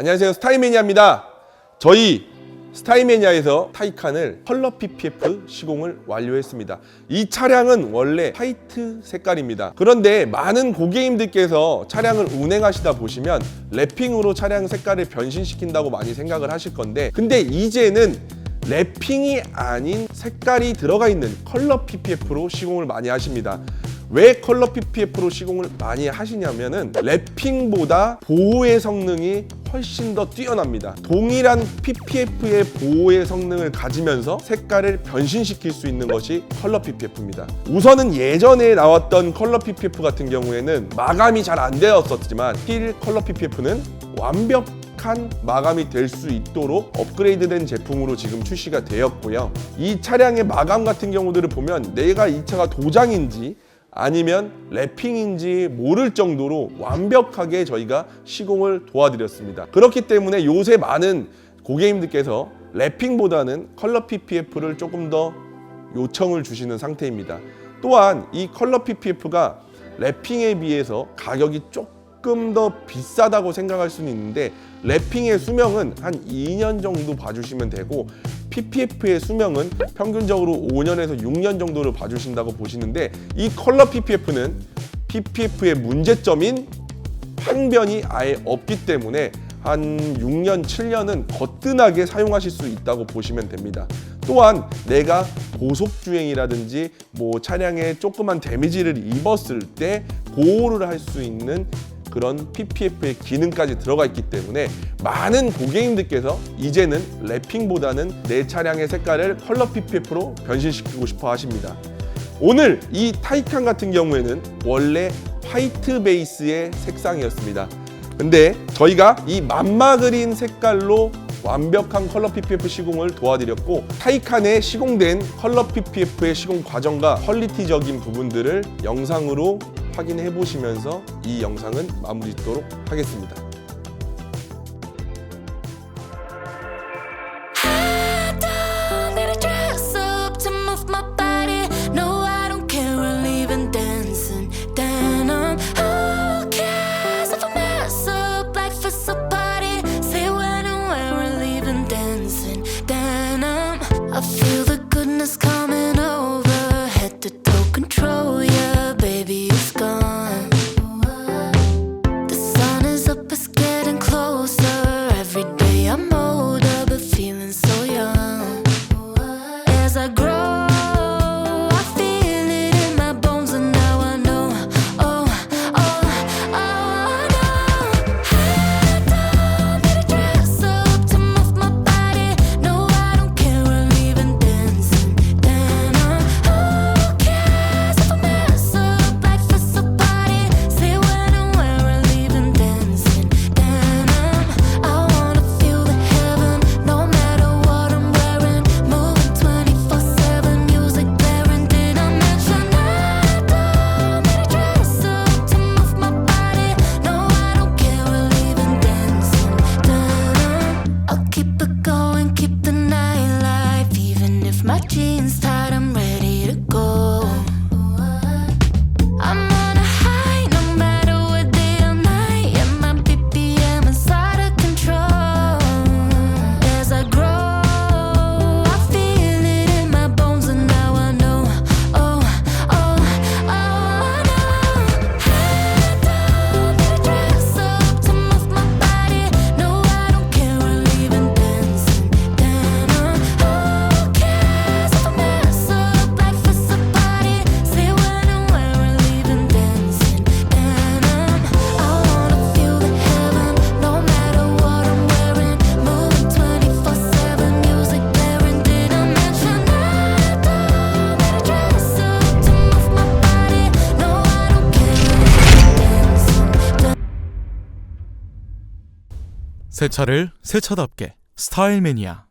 안녕하세요. 스타이매니아입니다. 저희 스타이매니아에서 타이칸을 컬러 PPF 시공을 완료했습니다. 이 차량은 원래 화이트 색깔입니다. 그런데 많은 고객님들께서 차량을 운행하시다 보시면 랩핑으로 차량 색깔을 변신시킨다고 많이 생각을 하실 건데 근데 이제는 랩핑이 아닌 색깔이 들어가 있는 컬러 PPF로 시공을 많이 하십니다. 왜 컬러 PPF로 시공을 많이 하시냐면은 랩핑보다 보호의 성능이 훨씬 더 뛰어납니다. 동일한 PPF의 보호의 성능을 가지면서 색깔을 변신시킬 수 있는 것이 컬러 PPF입니다. 우선은 예전에 나왔던 컬러 PPF 같은 경우에는 마감이 잘 안 되었었지만 힐 컬러 PPF는 완벽 한 마감이 될 수 있도록 업그레이드된 제품으로 지금 출시가 되었고요. 이 차량의 마감 같은 경우들을 보면 내가 이 차가 도장인지 아니면 랩핑인지 모를 정도로 완벽하게 저희가 시공을 도와드렸습니다. 그렇기 때문에 요새 많은 고객님들께서 랩핑보다는 컬러 PPF를 조금 더 요청을 주시는 상태입니다. 또한 이 컬러 PPF가 랩핑에 비해서 가격이 조금 더 비싸다고 생각할 수는 있는데 랩핑의 수명은 한 2년 정도 봐주시면 되고 PPF의 수명은 평균적으로 5년에서 6년 정도를 봐주신다고 보시는데 이 컬러 PPF는 PPF의 문제점인 항변이 아예 없기 때문에 한 6년, 7년은 거뜬하게 사용하실 수 있다고 보시면 됩니다. 또한 내가 고속주행이라든지 뭐 차량에 조그만 데미지를 입었을 때 보호를 할 수 있는 그런 PPF의 기능까지 들어가 있기 때문에 많은 고객님들께서 이제는 랩핑보다는 내 차량의 색깔을 컬러 PPF로 변신시키고 싶어 하십니다. 오늘 이 타이칸 같은 경우에는 원래 화이트 베이스의 색상이었습니다. 근데 저희가 이 맘마 그린 색깔로 완벽한 컬러 PPF 시공을 도와드렸고 타이칸에 시공된 컬러 PPF의 시공 과정과 퀄리티적인 부분들을 영상으로 확인해 보시면서 이 영상은 마무리 짓도록 하겠습니다. Jeans tight, I'm ready to go. 새 차를 새 차답게. 스타일 매니아